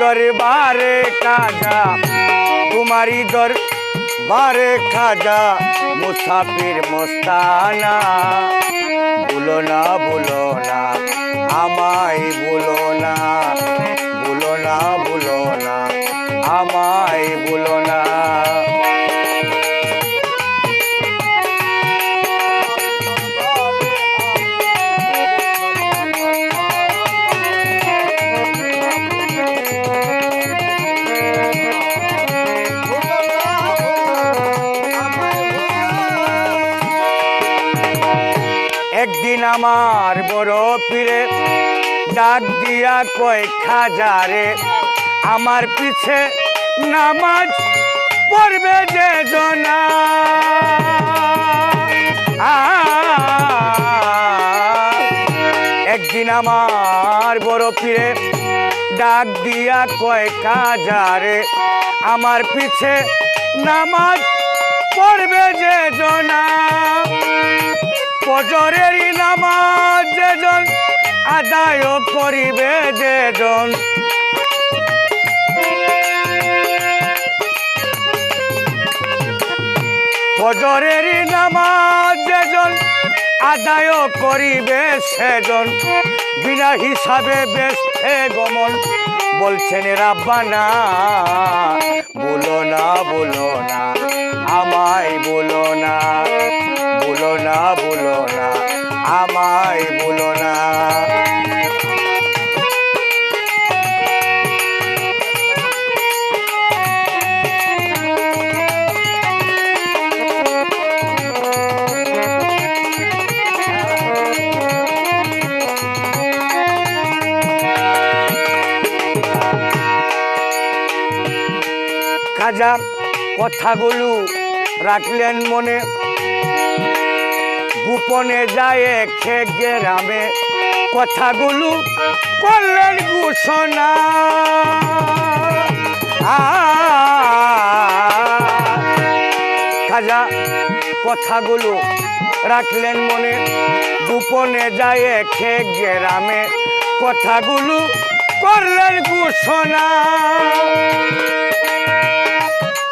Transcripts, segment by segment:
দরবারে কাজা তোমারি দরবারে খাজা মুসাফির মস্তানা। বলো না বলো না আমায় বলো না। আমার বড় পীরে, ডাক দিয়া কয় খাজারে আমার পিছে নামাজ পড়বে যে জনা। একদিন আমার বড় পীরে, ডাক দিয়া কয় খাজারে আমার পিছে নামাজ পড়বে যে জনা। ফজরেরই নামাজ যেজন আদায় করিবে যেজন ফজরেরই নামাজ যেজন আদায় করিবে সেজন বিনা হিসাবে বেশে গমন, বলছেন রাব্বানা, বলো না বলো না, আমায় বলো না। না বলো না আমায় বলো না। খাজা কথাগুলো রাখলেন মনে। গোপনে যায় খে গ্রামে। কথাগুলো করলেন ঘোষণা। খাজা, কথাগুলো রাখলেন মনে। গোপনে যায় খে গ্রামে। কথাগুলো করলেন ঘোষণা।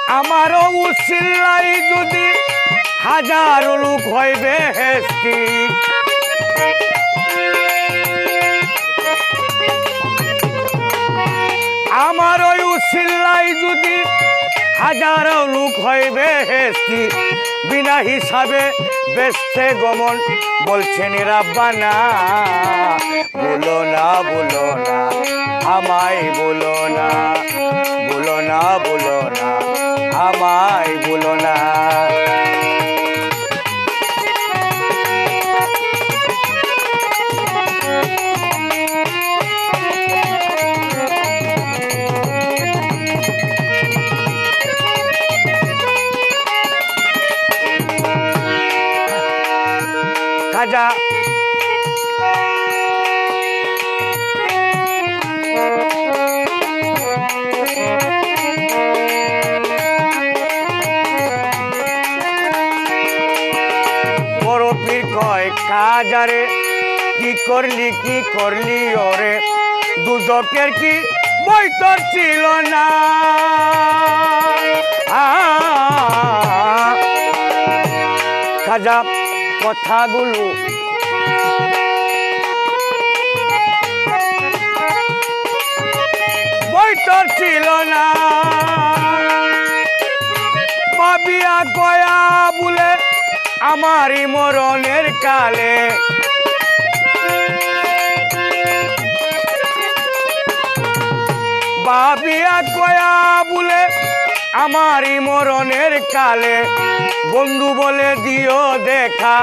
আমারও উচিল্লাই যদি হাজার লোক হইবে হেস্তি। আমার ওই উচিল্লাই যদি হাজার লোক হইবে হেস্তি, বিনা হিসাবে বেসতে গমন বলছেন রাব্বানা, বলো না বলো না, আমায় বলো না বলো না বলো না, আমায় বলো না। খাজা পীর কয় খাজারে কি করলি কি করলি ওরে? দুদকের কি বই ছিল না? খাজা কথাগুলো। বই তোর ছিল না। পাবিয়া গয়া বলে আমারই মরণের কালে। বাবিয়া কয়া বলে আমারই মরণের কালে। বন্ধু বলে দিও দেখা,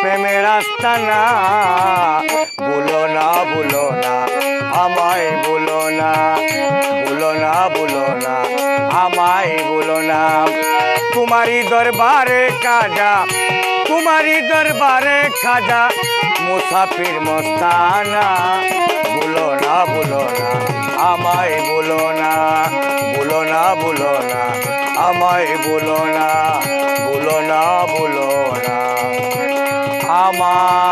প্রেমের রাস্তা না। বলো না বলো না, আমায় বলো না বলো না বলো না, আমায় বলো না। তোমারই দরবারে কাজা তোমারই দরবারে খাজা, মুসাফির মস্তানা। বলো না বলো না, আমায় বলো না। না বলো না আমায় বলো না বলো না বলো না। আমার